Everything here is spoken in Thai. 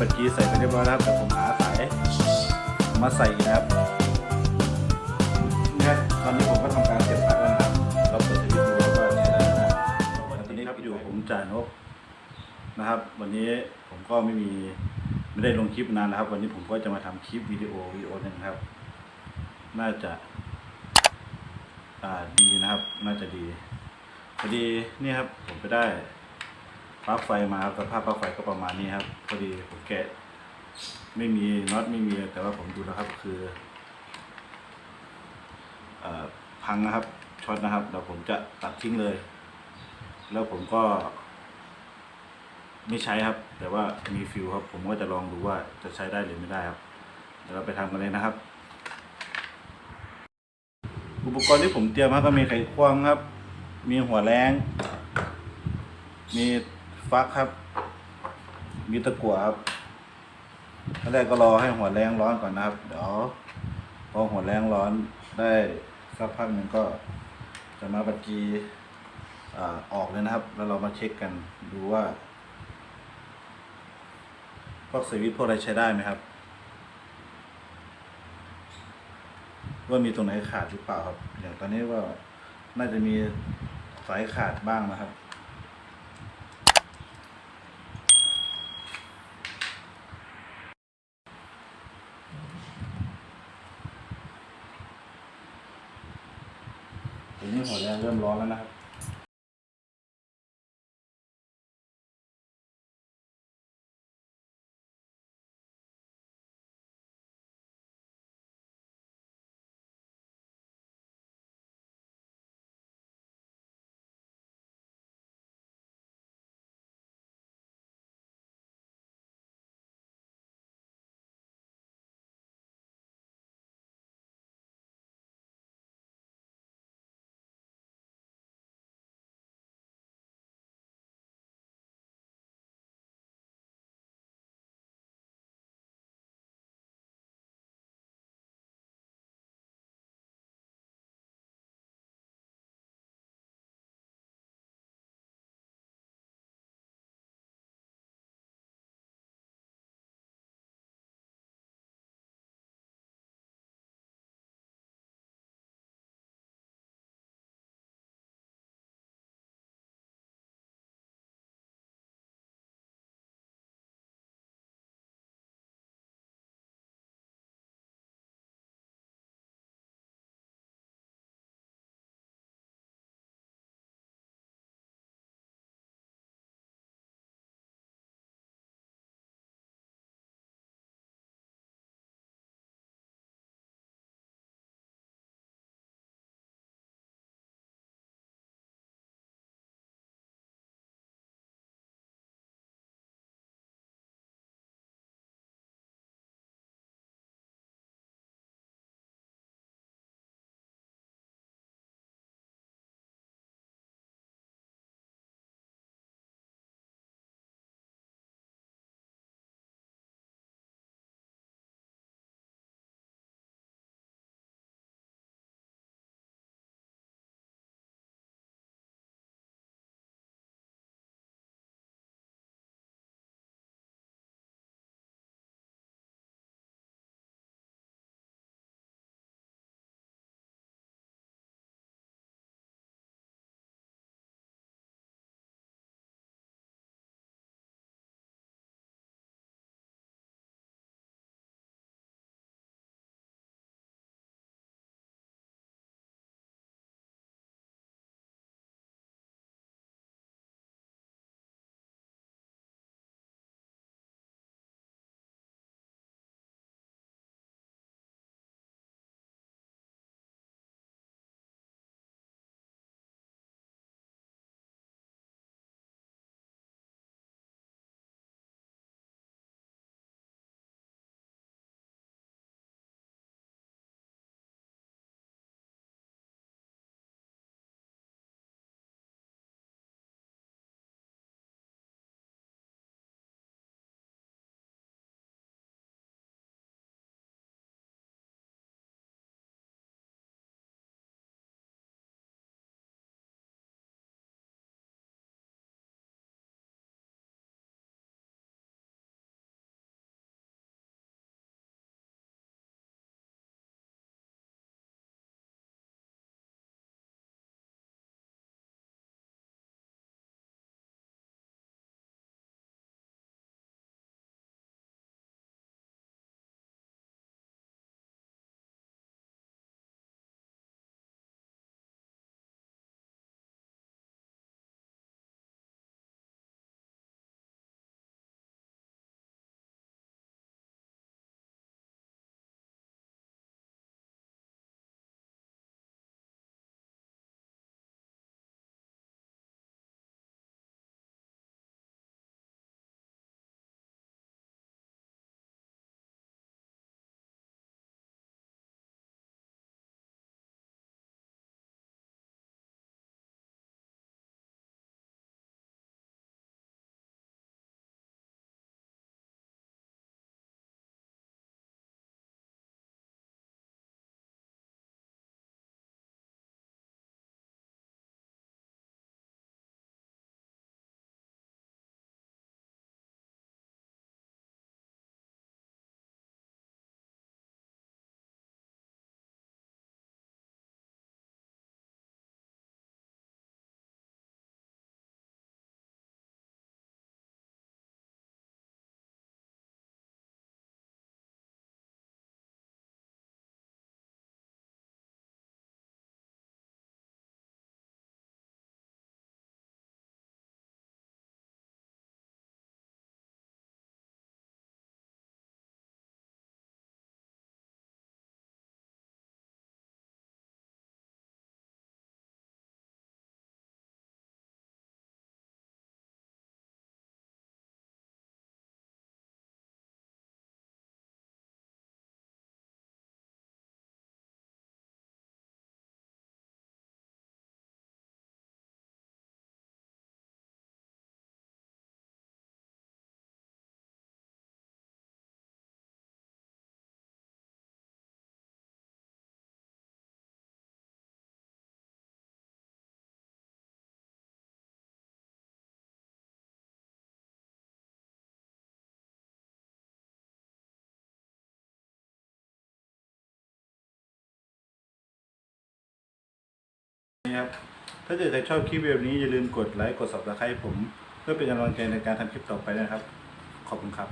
บัญชีใส่ไปเรียบร้อยแล้วครับแต่ผมหาสายมาใส่นะครับเนี่ยตอนนี้ผมก็ทำการเสียบปลั๊กแล้วนะครับเราเปิดทีวีดูแล้วก็เนี่ยได้นะครับวันนี้ครับอยู่ผมจ่ายนกนะครับ วันนี้ผมก็ไม่มีไม่ได้ลงคลิปนานนะครับ วันนี้ผมก็จะมาทำคลิปวิดีโอวิดีโอหนึ่งครับ น่าจะ อ่าดีนะครับ น่าจะดีพอดีนี่ครับผมไปได้ ปลั๊กไฟมาครับสภาพปลั๊กไฟก็ประมาณนี้ครับ พอดีผมแกะ ไม่มีน็อตไม่มีแต่ว่าผมดูแล้วครับคืออพังนะครับช็อตนะครับเดี๋ยวผมจะตัดทิ้งเลย แล้วผมก็ ไม่ใช้ครับ แต่ว่ามีฟิวครับ ผมก็จะลองดูว่าจะใช้ได้หรือไม่ได้ครับเดี๋ยวเราไปทำกันเลยนะครับ อุปกรณ์ที่ผมเตรียมมาก็มีไขควงครับ มีหัวแรงมี ฟักครับ มีตะกั่วครับขั้นแรกก็รอให้หัวแรงร้อนก่อนนะครับ เดี๋ยวพอหัวแรงร้อนได้สักพักหนึ่งก็จะมาบัดกีอ่าออกเลยนะครับ แล้วเรามาเช็คกันดูว่าพวกสวิตพวกอะไรใช้ได้ไหมครับ ว่ามีตรงไหนขาดหรือเปล่าครับ อย่างตอนนี้ว่าน่าจะมีสายขาดบ้างนะครับ ตรงนี้หัวแรงเริ่มร้อนแล้วนะครับ นะครับถ้าเกิดใครชอบคลิปแบบนี้อย่าลืมกดไลค์กดซับสไครป์ผม เพื่อเป็นกำลังใจในการทำคลิปต่อไปนะครับ ขอบคุณครับ